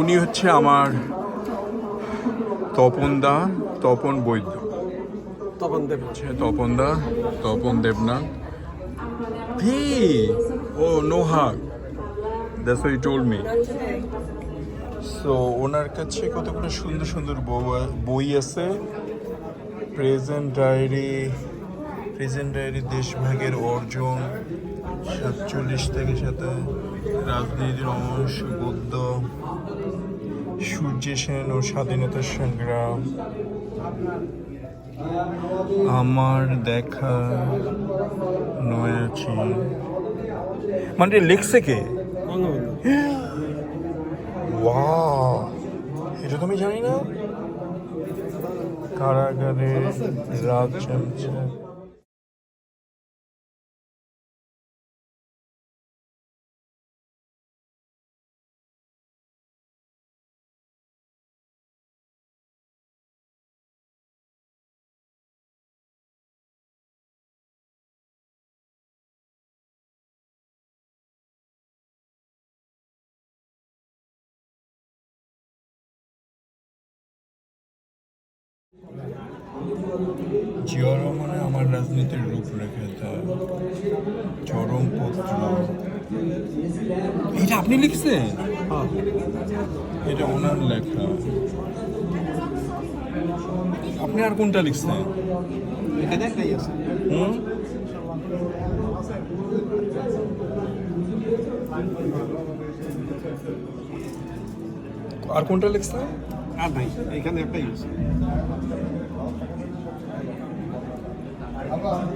উনি হচ্ছে আমার তপন দা তপন বৈদ্য। তপন দেব। হচ্ছে Tapan da Tapan Debnath. We all know hug that's what told me so ওনার কাছে কতগুলো সুন্দর সুন্দর বই আছে। প্রেজেন্ট ডায়েরি প্রেজেন্ট ডায়েরি দেশভাগের অর্জন সাতচল্লিশ থেকে সাথে রাজনীতির অংশ গদ্য সূর্য সেন ও স্বাধীনতার সংগ্রাম। আমার দেখা নয় নয়াছি মানে লিখছে কে? এটা তো আমি জানি না। কারাগারে রাত চলছে জিয়া আমার রাজনীতির রূপরেখা চরমপত্র এটা আপনি লিখছেন? এটা ওনার লেখা। আপনি আর কোনটা লিখছেন? হুম? আর কোনটা লিখছেন? আর নাই এখানে একটাই আছে। Thank you.